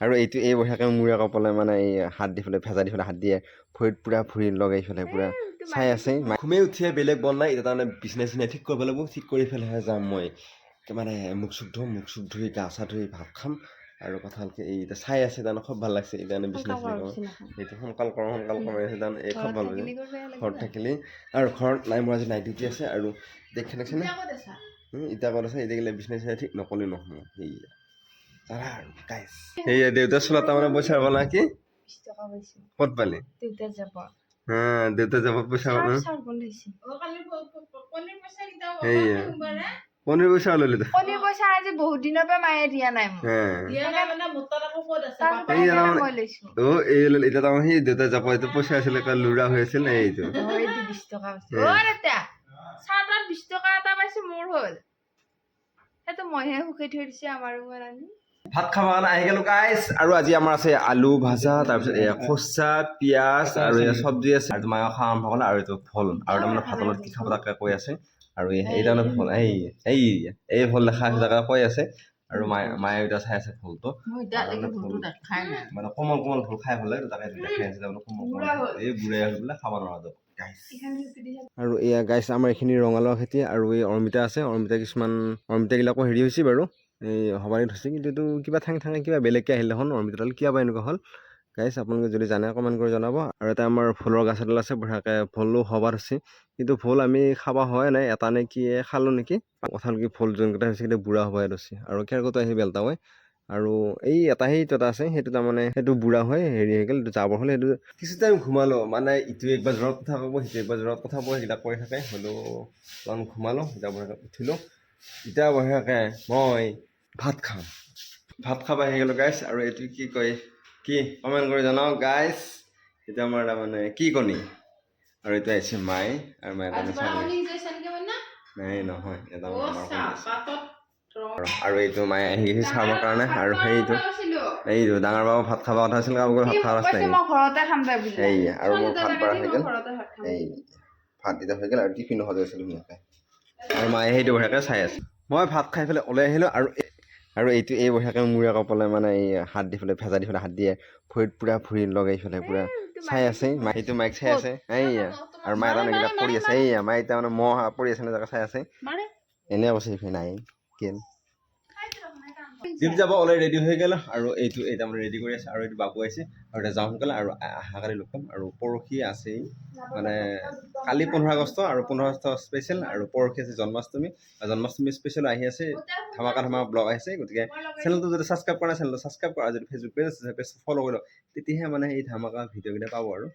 আৰু এইটো এই বঢ়িয়াকৈ মূৰে কপালে মানে এই হাত দি পেলাই ভেজা দি পেলাই হাত দিয়ে ভৰিত পূৰা ভৰি লগাই পেলাই পূৰা। চাই আছে ঘুমে উঠিয়ে বেলেগ বন নাই এতিয়া তাৰমানে বিচনা চিচনা ঠিক কৰিব লাগিব ঠিক কৰি পেলাইহে যাম মই। মানে মুখ চুখ ধুম মুখ চুখ ধুই গা চা ধুই ভাত খাম আৰু কথা হ'লকে এই এতিয়া চাই আছে তাৰমানে খুব ভাল লাগছে এতিয়া বিচনা চিচনা কৰোঁ। এইটো সোনকাল কৰোঁ সোনকাল কৰোঁ আছে তাৰমানে এই খুব ভাল লাগে ঘৰত থাকিলে। আৰু ঘৰত নাই মোৰ আজি নাইট ডিউটি আছে আৰু দেখি দেখিছেনে উম, এতিয়া ক'ত আছে? এতিয়া গেলে বিচনা চিচনা ঠিক নকলি নহয় সেয়া তাৰা আৰু গাইছ সেয়া দেউতাৰ চোলা তাৰমানে পইচা পালা কি ক'ত পালি দেউতা যাব সেয়া পনীৰ পইচা ল'লি তই কণীৰ পইচা আজি বহুত দিনৰ পৰা মায়ে দিয়া নাই মোক। হা তাৰ পৰা এই সেইকাৰণে তাৰমানে- মই লৈছো। অ' এই ল'লি এতিয়া তাৰমানে সেই দেউতা যাব এইটো পইচা আছিলে কা লুৰা হৈ আছিল এইটো? এইটো বিশ টকা পাইছো অ দেউতা চাহ বিশ টকা এটা পাইছো মোৰ হ'ল। সেইটো মইহে সুখী থৈ দিছো আমাৰ ৰুমত আনি ভাত খাব কাৰণে আহি গ'লো গাইছ আৰু আজি আমাৰ আছে আলু ভাজা তাৰপিছত এয়া খোচা পিঁয়াজ আৰু এয়া চব্জি আছে। আৰু মায়ে খোৱা আৰম্ভ কৰিলে আৰু এইটো ফল। আৰু তাৰমানে ভাতৰ লগত কি খাব তাকে কৈ আছে। আৰু এই এই তাৰমানে ফল এই এই এই ফল দেখা আছে তাকে কৈ আছে। আৰু মায়ে মায়ে এতিয়া চাই আছে ফলটো। মানে কোমল কোমল ফল খাই ভালো লাগে তাকে দেখাই আছে তাৰমানে কোমল বুঢ়া হ'ল। এই বুঢ়াই হৈ পেলাই খাব নোৱাৰা দিছে। আৰু এয়া গাইছ আমাৰ এইখিনি ৰঙালাও খেতি আৰু এই অমিতা আছে। অমিতা কিছুমান অমিতাগিলাকো হেৰি হৈছে বাৰু। এই সবাৰীত হৈছে কিন্তু এইটো কিবা ঠাং ঠাঙে কিবা বেলেগকৈ আহিলে দেখোন অমিতাডাল কিয় বা এনেকুৱা হ'ল? গাইছ আপোনালোকে যদি জানে কমেণ্ট কৰি জনাব। আৰু এটা আমাৰ ফুলৰ গছ এডাল আছে বঢ়িয়াকৈ ফুলো হবাৰ হৈছে কিন্তু ফুল আমি খাব হোৱাই নাই এটা নে কি খালোঁ নেকি? কঁঠাল কি ফুল যোনকেইটা হৈছে কিন্তু বুঢ়া হোৱাই ৰৈছে আৰু কেৰকটো আহি হয় আৰু এই এটা সেইটো এটা আছে সেইটো তাৰমানে সেইটো বুঢ়া হয় হেৰি হৈ গ'ল জাবৰ হ'লে সেইটো কিছু টাইম ঘুমালোঁ মানে ইটোৱে একবাৰ জ্বৰত কথা ক'ব সিটোৱে একবাৰ জ্বৰত কথা ক'ব সেইবিলাক কৰি থাকে। হ'লেও অলপমান ঘুমালোঁ এতিয়া বঢ়িয়াকৈ উঠিলোঁ। এতিয়া বঢ়িয়াকৈ মই ভাত খাম। ভাত খাব আহি গ'লোঁ গাইছ আৰু এইটো কি কয়, কি কমেণ্ট কৰি জনাওক গাইছ এতিয়া আমাৰ তাৰমানে কি কণী? আৰু এইটো আহিছে মায়ে আৰু মায়ে নাই, নহয়, এটা আৰু এইটো মায়ে আহি গৈছে চাবৰ কাৰণে, আৰু সেইটো, এইটো ডাঙৰ বাবু ভাত খাব কথা আছিল কাম কৰি ভাত খাব বুলি এই আৰু মোৰ ভাত বাঢ়া হৈ গ'ল। এই ভাত এতিয়া হৈ গ'ল, আৰু টিফিনো সজাইছিলোঁ ধুনীয়াকৈ। আৰু মায়ে সেইটো বঢ়িয়াকৈ চাই আছে। মই ভাত খাই পেলাই ওলাই আহিলোঁ, আৰু আৰু এইটো এই বঢ়িয়াকৈ মূৰে কপালে মানে এই হাত দি পেলাই ভেজা দি পেলাই হাত দিয়ে ভৰিত পূৰা ভৰি লগাই পেলাই পূৰা। চাই আছে মাহীটো সেইটো মাইক চাই আছে এইয়া আৰু মায়ে তাৰমানে এইবিলাক কৰি আছে এইয়া মায়ে এতিয়া মানে মহ পৰি আছে নে জেগা চাই আছে। এনে কৈছে ইফালে নাই কেন। ডিউটি যাব ওলাই ৰেডি হৈ গ'ল আৰু এইটো এই তাৰমানে ৰেডি কৰি আছে আৰু এইটো বাবু আহিছে। আৰু এতিয়া যাওঁ সোনকালে আৰু অহাকালি লগ পাম। আৰু পৰহি আছেই মানে কালি পোন্ধৰ আগষ্ট আৰু পোন্ধৰ আগষ্ট স্পেচিয়েল আৰু পৰহি আছে জন্মাষ্টমী। আৰু জন্মাষ্টমী স্পেচিয়েল আহি আছে ধামাকা ধামাকা ব্লগ আহিছে গতিকে চেনেলটো যদি ছাবস্ক্ৰাইব কৰা নাই চেনেলটো ছাবস্ক্ৰাইব কৰা যদি ফেচবুক পেজ আছে ফ'ল' কৰি লওক তেতিয়াহে মানে এই ধামাকা ভিডিঅ'কেইটা পাব আৰু।